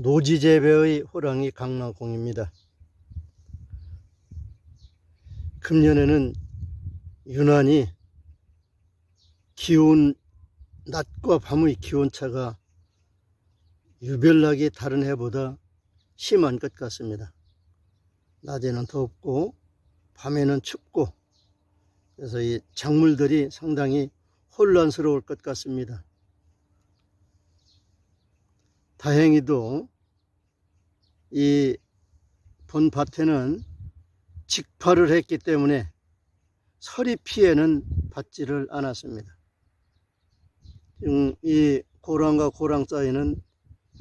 노지재배의 호랑이 강낭콩입니다. 금년에는 유난히 기온, 낮과 밤의 기온차가 유별나게 다른 해보다 심한 것 같습니다. 낮에는 덥고 밤에는 춥고 그래서 이 작물들이 상당히 혼란스러울 것 같습니다. 다행히도 이 본 밭에는 직파를 했기 때문에 서리 피해는 받지를 않았습니다. 지금 이 고랑과 고랑 사이는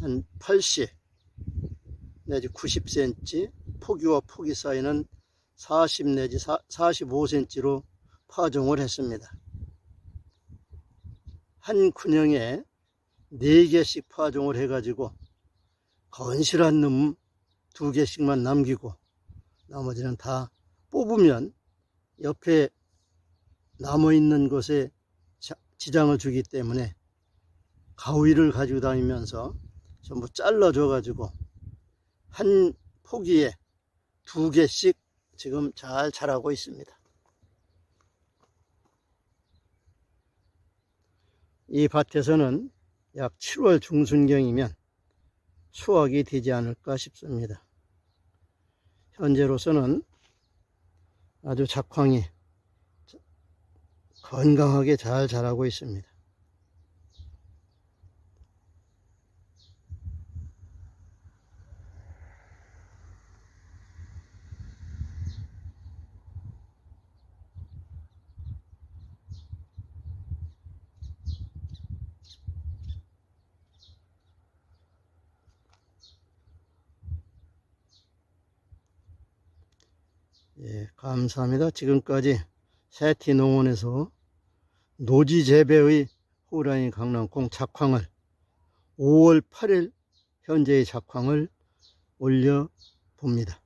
한 80 내지 90cm, 포기와 포기 사이는 40 내지 45cm로 파종을 했습니다. 한 군형에 4개씩 파종을 해가지고 건실한 놈 2개씩만 남기고 나머지는 다 뽑으면 옆에 남아있는 자- 지장을 주기 때문에 가위를 가지고 다니면서 전부 잘라줘 가지고 한 포기에 두 개씩 지금 잘 자라고 있습니다. 이 밭에서는 약 7월 중순경이면 수확이 되지 않을까 싶습니다. 현재로서는 아주 작황이 건강하게 잘 자라고 있습니다. 예, 감사합니다. 지금까지 세티 농원에서 노지 재배의 호랑이 강낭콩 작황을 5월 8일 현재의 작황을 올려 봅니다.